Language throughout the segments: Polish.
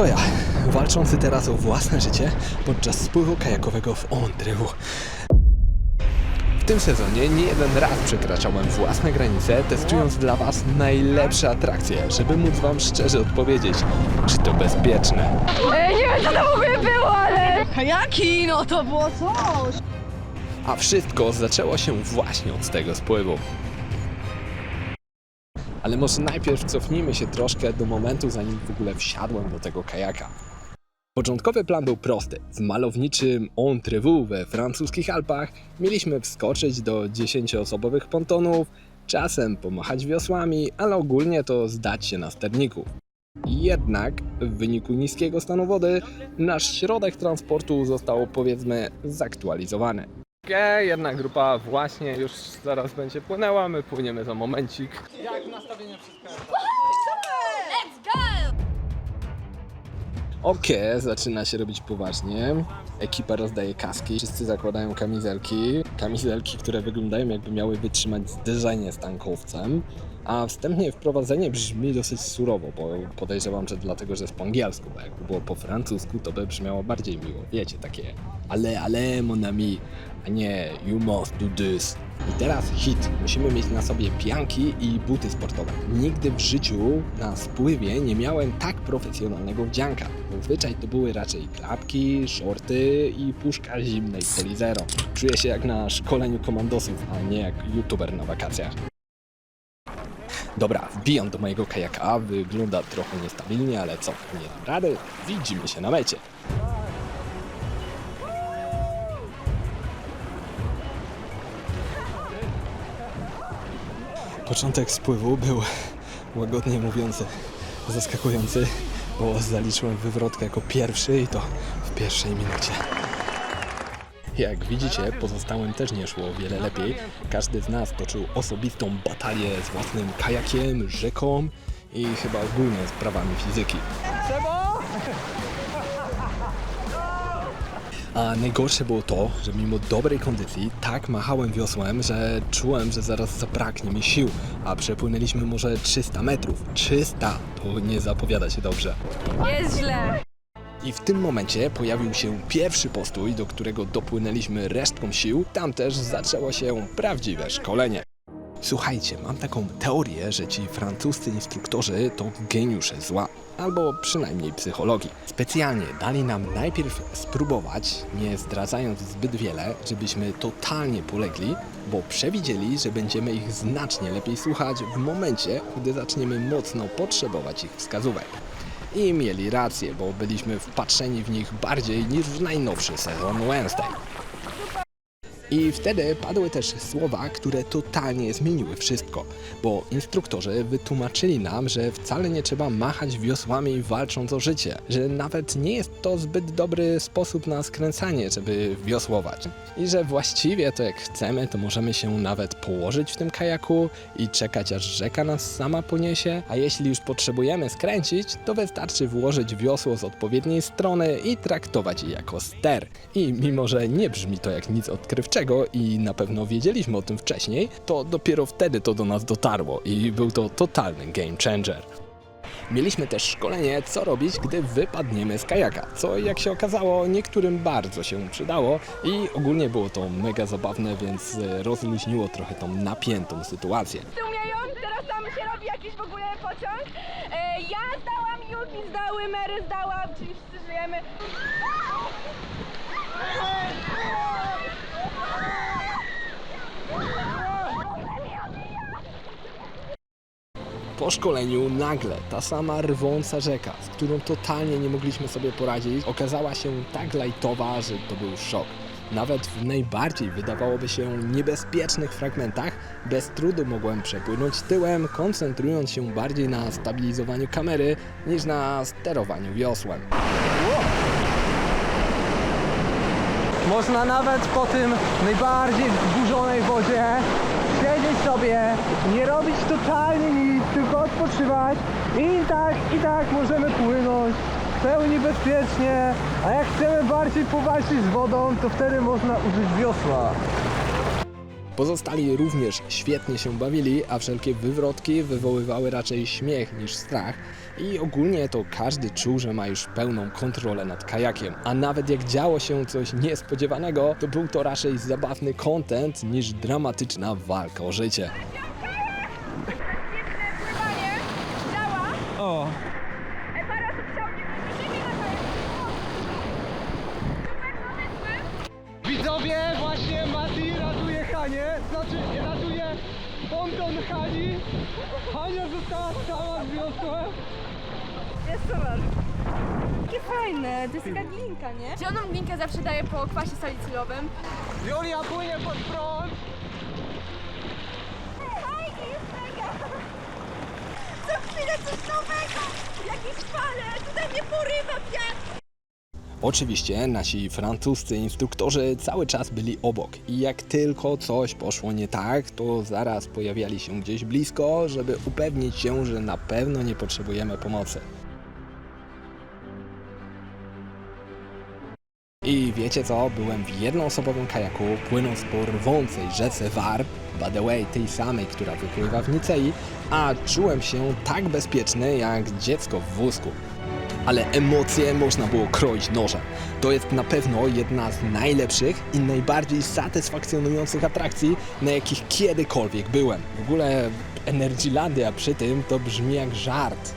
Oto ja, walczący teraz o własne życie podczas spływu kajakowego w Ondrywu. W tym sezonie nie jeden raz przekraczałem własne granice, testując dla Was najlepsze atrakcje, żeby móc Wam szczerze odpowiedzieć, czy to bezpieczne. Ej, nie wiem co to w ogóle było, ale... Kajaki, no to było coś! A wszystko zaczęło się właśnie od tego spływu. Ale może najpierw cofnijmy się troszkę do momentu, zanim w ogóle wsiadłem do tego kajaka. Początkowy plan był prosty. W malowniczym Entrevous we francuskich Alpach mieliśmy wskoczyć do 10-osobowych pontonów, czasem pomachać wiosłami, ale ogólnie to zdać się na sterników. Jednak w wyniku niskiego stanu wody nasz środek transportu został powiedzmy zaktualizowany. Okej, jedna grupa właśnie już zaraz będzie płynęła, my płyniemy za momencik. Okej, zaczyna się robić poważnie. Ekipa rozdaje kaski, wszyscy zakładają kamizelki. Kamizelki, które wyglądają jakby miały wytrzymać zderzenie z tankowcem. A wstępnie wprowadzenie brzmi dosyć surowo, bo podejrzewam, że dlatego, że jest po angielsku, bo jakby było po francusku, to by brzmiało bardziej miło. Wiecie, takie ale, ale, mon ami, a nie you must do this. I teraz hit. Musimy mieć na sobie pianki i buty sportowe. Nigdy w życiu na spływie nie miałem tak profesjonalnego wdzianka. Zazwyczaj to były raczej klapki, shorty i puszka zimnej Coli Zero. Czuję się jak na szkoleniu komandosów, a nie jak youtuber na wakacjach. Dobra, wbijam do mojego kajaka, wygląda trochę niestabilnie, ale co, nie dam rady, widzimy się na mecie. Początek spływu był łagodnie mówiący zaskakujący, bo zaliczyłem wywrotkę jako pierwszy i to w pierwszej minucie. Jak widzicie, pozostałym też nie szło wiele lepiej. Każdy z nas toczył osobistą batalię z własnym kajakiem, rzeką i chyba ogólnie z prawami fizyki. A najgorsze było to, że mimo dobrej kondycji tak machałem wiosłem, że czułem, że zaraz zabraknie mi sił, a przepłynęliśmy może 300 metrów. 300! To nie zapowiada się dobrze. Jest źle. I w tym momencie pojawił się pierwszy postój, do którego dopłynęliśmy resztką sił. Tam też zaczęło się prawdziwe szkolenie. Słuchajcie, mam taką teorię, że ci francuscy instruktorzy to geniusze zła, albo przynajmniej psychologii. Specjalnie dali nam najpierw spróbować, nie zdradzając zbyt wiele, żebyśmy totalnie polegli, bo przewidzieli, że będziemy ich znacznie lepiej słuchać w momencie, gdy zaczniemy mocno potrzebować ich wskazówek. I mieli rację, bo byliśmy wpatrzeni w nich bardziej niż w najnowszy sezon Wednesday. I wtedy padły też słowa, które totalnie zmieniły wszystko, bo instruktorzy wytłumaczyli nam, że wcale nie trzeba machać wiosłami walcząc o życie, że nawet nie jest to zbyt dobry sposób na skręcanie, żeby wiosłować. I że właściwie to jak chcemy, to możemy się nawet położyć w tym kajaku i czekać aż rzeka nas sama poniesie, a jeśli już potrzebujemy skręcić, to wystarczy włożyć wiosło z odpowiedniej strony i traktować je jako ster. I mimo, że nie brzmi to jak nic odkrywczego i na pewno wiedzieliśmy o tym wcześniej, to dopiero wtedy to do nas dotarło i był to totalny game changer. Mieliśmy też szkolenie, co robić, gdy wypadniemy z kajaka, co jak się okazało niektórym bardzo się przydało i ogólnie było to mega zabawne, więc e, rozluźniło trochę tą napiętą sytuację. Umieją, teraz tam się robi jakiś w ogóle pociąg. E, ja zdałam, Yuki zdały, Mary zdała, czyli wszyscy żyjemy. Po szkoleniu nagle ta sama rwąca rzeka, z którą totalnie nie mogliśmy sobie poradzić, okazała się tak lajtowa, że to był szok. Nawet w najbardziej wydawałoby się niebezpiecznych fragmentach bez trudu mogłem przepłynąć tyłem, koncentrując się bardziej na stabilizowaniu kamery niż na sterowaniu wiosłem. Można nawet po tym najbardziej wzburzonej wodzie siedzieć sobie, nie robić totalnie nic, tylko odpoczywać i tak, i tak możemy płynąć w pełni bezpiecznie, a jak chcemy bardziej powalczyć z wodą, to wtedy można użyć wiosła. Pozostali również świetnie się bawili, a wszelkie wywrotki wywoływały raczej śmiech niż strach i ogólnie to każdy czuł, że ma już pełną kontrolę nad kajakiem. A nawet jak działo się coś niespodziewanego, to był to raczej zabawny content niż dramatyczna walka o życie. Ponton Hani. Hania została sama z wiosłem. Jest super. Takie fajne, to jest taka glinka, nie? Zieloną glinkę zawsze daję po kwasie salicylowym. Julia płynie pod prąd. Fajnie jest mega! Co chwilę coś nowego! Oczywiście nasi francuscy instruktorzy cały czas byli obok i jak tylko coś poszło nie tak, to zaraz pojawiali się gdzieś blisko, żeby upewnić się, że na pewno nie potrzebujemy pomocy. I wiecie co? Byłem w jednoosobowym kajaku, płynąc po rwącej rzece War, by the way tej samej, która wypływa w Nicei, a czułem się tak bezpieczny jak dziecko w wózku ale emocje można było kroić nożem. To jest na pewno jedna z najlepszych i najbardziej satysfakcjonujących atrakcji, na jakich kiedykolwiek byłem. W ogóle Energylandia przy tym to brzmi jak żart.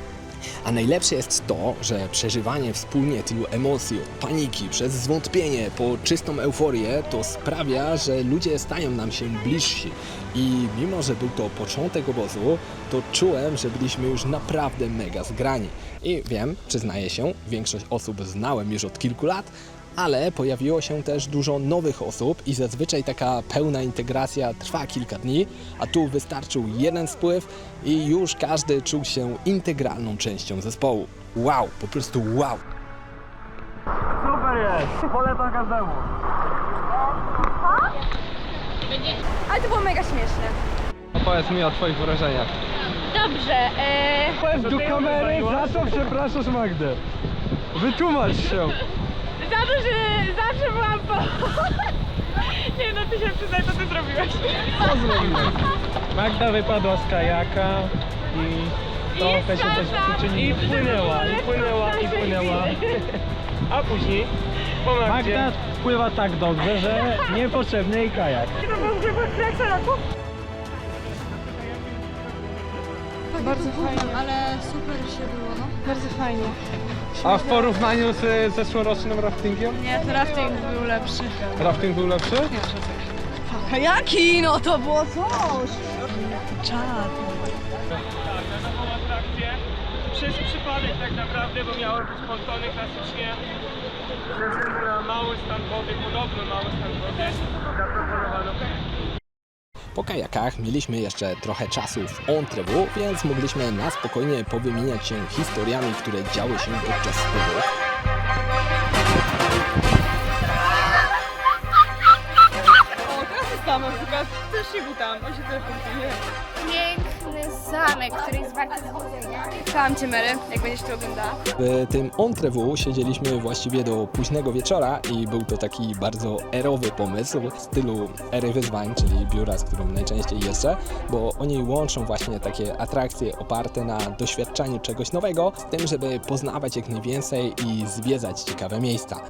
A najlepsze jest to, że przeżywanie wspólnie tylu emocji, od paniki, przez zwątpienie, po czystą euforię, to sprawia, że ludzie stają nam się bliżsi. I mimo, że był to początek obozu, to czułem, że byliśmy już naprawdę mega zgrani. I wiem, przyznaję się, większość osób znałem już od kilku lat, ale pojawiło się też dużo nowych osób i zazwyczaj taka pełna integracja trwa kilka dni, a tu wystarczył jeden spływ i już każdy czuł się integralną częścią zespołu. Wow, po prostu wow! Super jest, polecam każdemu. Ale to było mega śmieszne. Opowiedz mi o twoich wrażeniach. Dobrze, e, Powiedz do kamery, za co przepraszasz Magdę? Wytłumacz się. za to, że zawsze byłam po... Nie no, ty się przyznaj, co ty zrobiłeś. Co zrobiłeś? Magda wypadła z kajaka i trochę się też przyczyniła. I płynęła, i płynęła, i płynęła. A później Magda pływa tak dobrze, że niepotrzebny jej kajak. Bardzo fajnie, ale super się było, no. Bardzo fajnie. a w porównaniu z zeszłorocznym raftingiem? Nie, ten rafting był lepszy. Rafting był lepszy? Kajaki, no to było coś! Czad. nową atrakcję przez przypadek tak naprawdę, bo miały być pontony klasycznie na mały stan wody, podobno mały stan wody, zaproponowano Po kajakach mieliśmy jeszcze trochę czasu w Entrevu, więc mogliśmy na spokojnie powymieniać się historiami, które działy się podczas spływu. Też się butam, on się teleportuje. Piękny zamek, który jest warty zwiedzenia. Kocham cię, Mary, jak będziesz to oglądała. W tym Entrevu siedzieliśmy właściwie do późnego wieczora i był to taki bardzo erowy pomysł w stylu ery wyzwań, czyli biura, z którym najczęściej jeżdżę, bo oni łączą właśnie takie atrakcje oparte na doświadczaniu czegoś nowego z tym, żeby poznawać jak najwięcej i zwiedzać ciekawe miejsca.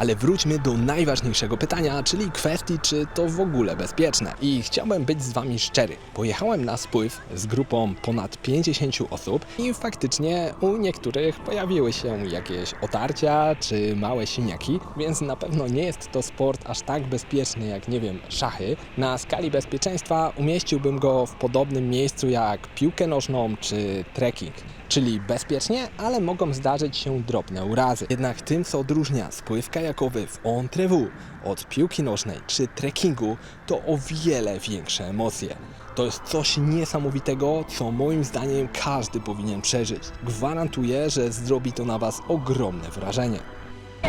Ale wróćmy do najważniejszego pytania, czyli kwestii, czy to w ogóle bezpieczne. I chciałbym być z Wami szczery. Pojechałem na spływ z grupą ponad 50 osób i faktycznie u niektórych pojawiły się jakieś otarcia czy małe siniaki, więc na pewno nie jest to sport aż tak bezpieczny jak, nie wiem, szachy. Na skali bezpieczeństwa umieściłbym go w podobnym miejscu jak piłkę nożną czy trekking. Czyli bezpiecznie, ale mogą zdarzyć się drobne urazy. Jednak tym, co odróżnia spływ kajakowy w Entrevu od piłki nożnej czy trekkingu, to o wiele większe emocje. To jest coś niesamowitego, co moim zdaniem każdy powinien przeżyć. Gwarantuję, że zrobi to na Was ogromne wrażenie.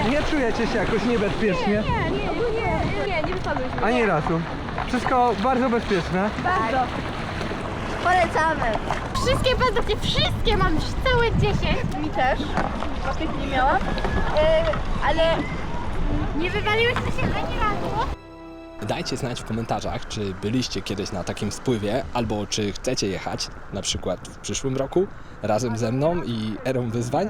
Nie czujecie się jakoś niebezpiecznie? Nie, nie, nie, nie, nie wypadłyśmy. Ani razu. Wszystko bardzo bezpieczne. Bardzo. Polecamy. Wszystkie produkty, wszystkie mam już całe 10. Mi też. Tej chwili miałam. E, ale nie wywaliłyśmy się ani razu. Dajcie znać w komentarzach, czy byliście kiedyś na takim spływie, albo czy chcecie jechać, na przykład w przyszłym roku, razem ze mną i Erą Wyzwań.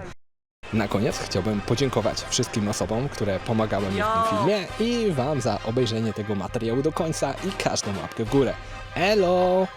Na koniec chciałbym podziękować wszystkim osobom, które pomagały mi w tym filmie i Wam za obejrzenie tego materiału do końca i każdą łapkę w górę. Elo!